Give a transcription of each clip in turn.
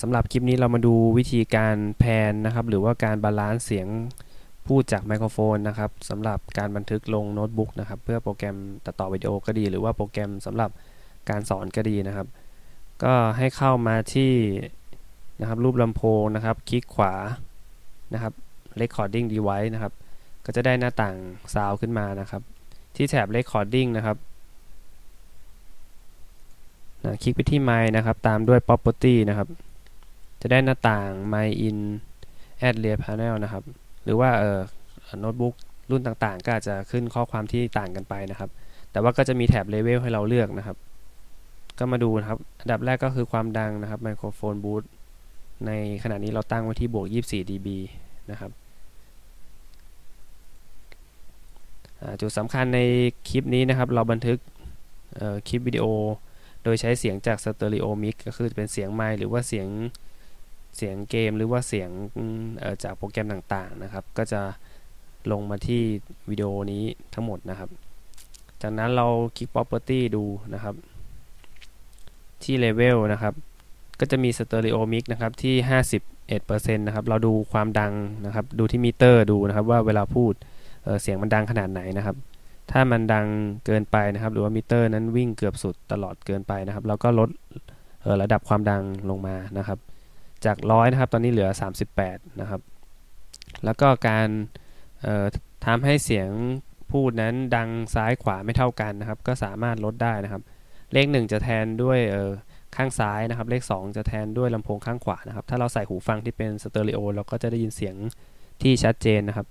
สำหรับคลิปนี้เรามาดูวิธีการแพนนะครับ หรือว่าการบาลานซ์เสียงพูดจากไมโครโฟนนะครับสำหรับการบันทึกลงโน้ตบุ๊กนะครับ เพื่อโปรแกรมตัดต่อวิดีโอก็ดี หรือว่าโปรแกรมสำหรับการสอนก็ดีนะครับ ก็ให้เข้ามาที่นะครับรูปลำโพงนะครับ คลิกขวานะครับ Recording Device นะครับ ก็จะได้หน้าต่างซาวขึ้นมานะครับ ที่แถบ Recording นะครับนะคลิกไปที่ My นะครับ ตามด้วย Property นะครับ จะได้หน้าต่าง My in Add Layer Panel นะครับ หรือว่าเอ่อโน้ตบุ๊กรุ่นต่างๆ ก็อาจจะขึ้นข้อความที่ต่างกันไปนะครับ แต่ว่าก็จะมีแถบ Level ให้เราเลือกนะครับ ก็มาดูนะครับ อันดับแรกก็คือความดังนะครับไมโครโฟนบูทในขณะนี้เราตั้งไว้ที่บวก 24 dB นะครับจุดสำคัญในคลิปนี้นะครับ เราบันทึกคลิปวิดีโอ โดยใช้เสียงจากสเตอริโอมิกก็คือเป็นเสียงไมค์หรือว่าเสียง เสียงเกมหรือว่าเสียงจากโปรแกรมต่างๆนะครับ ก็จะลงมาที่วิดีโอนี้ทั้งหมดนะครับ จากนั้นเราคลิก property ดูนะครับ ที่ level นะครับ ก็จะมีสเตอริโอมิกนะครับที่ 51%นะครับ เราดูความดังนะครับ ดูที่มิเตอร์ดูนะครับว่าเวลาพูดเเสียงมันดังขนาดไหนนะครับ ถ้ามันดังเกินไปนะครับ หรือว่ามิเตอร์นั้นวิ่งเกือบสุดตลอดเกินไปนะครับ เราก็ลดระดับความดังลงมานะครับ จากร้อยนะครับตอนนี้เหลือ 38 นะครับ แล้วก็การทำให้เสียงพูดนั้นดังซ้ายขวาไม่เท่ากันนะครับ ก็สามารถลดได้นะครับ เลข 1 จะแทนด้วยข้างซ้ายนะครับ เลข 2 จะแทนด้วยลำโพงข้างขวานะครับ ถ้าเราใส่หูฟังที่เป็นสเตอริโอเราก็จะได้ยินเสียงที่ชัดเจนนะครับ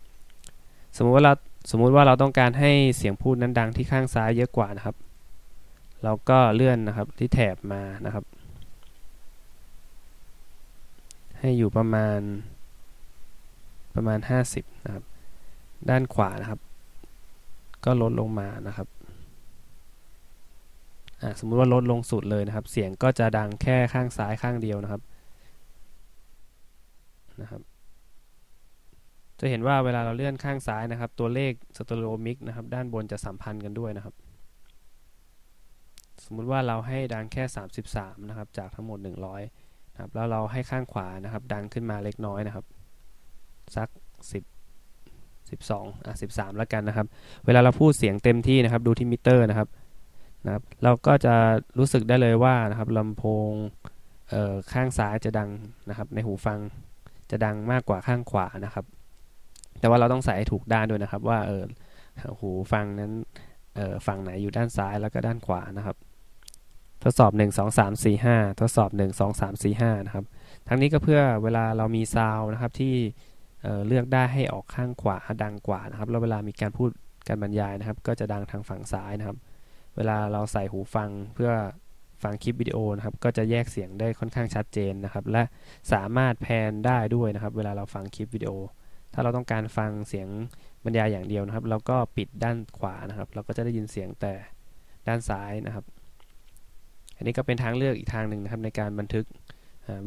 สมมุติว่าเราสมมุติว่าเราต้องการให้เสียงพูดนั้นดังที่ข้างซ้ายเยอะกว่านะครับ เราก็เลื่อนนะครับที่แถบมานะครับ ให้อยู่ประมาณประมาณ 50นะครับ ด้านขวานะครับ ก็ลดลงมานะครับสมมุติว่าลดลงสุดเลยนะครับ เสียงก็จะดังแค่ข้างซ้ายข้างเดียวนะครับนะครับ จะเห็นว่าเวลาเราเลื่อนข้างซ้ายนะครับ ตัวเลขสตอริโอมิกนะครับ ด้านบนจะสัมพันธ์กันด้วยนะครับ สมมุติว่าเราให้ดังแค่ 33 นะครับ จากทั้งหมด 100 นะครับแล้วเราให้ข้างขวานะครับ ดังขึ้นมาเล็กน้อยนะครับ สัก 10 12อะ13 แล้วกันนะครับ เวลาเราพูดเสียงเต็มที่นะครับ ดูที่มิเตอร์นะครับนะครับ เราก็จะรู้สึกได้เลยว่านะครับลำโพงข้างซ้ายจะดังนะครับ ในหูฟังจะดังมากกว่าข้างขวานะครับ แต่ว่าเราต้องใส่ให้ถูกด้านด้วยนะครับ ว่าเออหูฟังนั้นฝั่งไหนอยู่ด้านซ้ายแล้วก็ด้านขวานะครับ ทดสอบ 1 2 3 4 5 ทดสอบ 1 2 3 4 5 นะครับ ทั้งนี้ก็เพื่อเวลาเรามีซาวนะครับที่เเลือกได้ให้ออกข้างขวาดังกว่านะครับ แล้วเวลามีการพูดการบรรยายนะครับ ก็จะดังทางฝั่งซ้ายนะครับ เวลาเราใส่หูฟังเพื่อฟังคลิปวิดีโอนะครับ ก็จะแยกเสียงได้ค่อนข้างชัดเจนนะครับ และสามารถแพนได้ด้วยนะครับ เวลาเราฟังคลิปวิดีโอ ถ้าเราต้องการฟังเสียงบรรยายอย่างเดียวนะครับ เราก็ปิดด้านขวานะครับ เราก็จะได้ยินเสียงแต่ด้านซ้ายนะครับ อันนี้ก็เป็นทางเลือกอีกทางหนึ่งนะครับในการบันทึก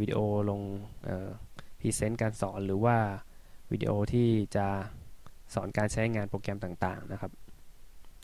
วิดีโอลงพรีเซนต์การสอนหรือว่าวิดีโอที่จะสอนการใช้งานโปรแกรมต่างๆนะครับ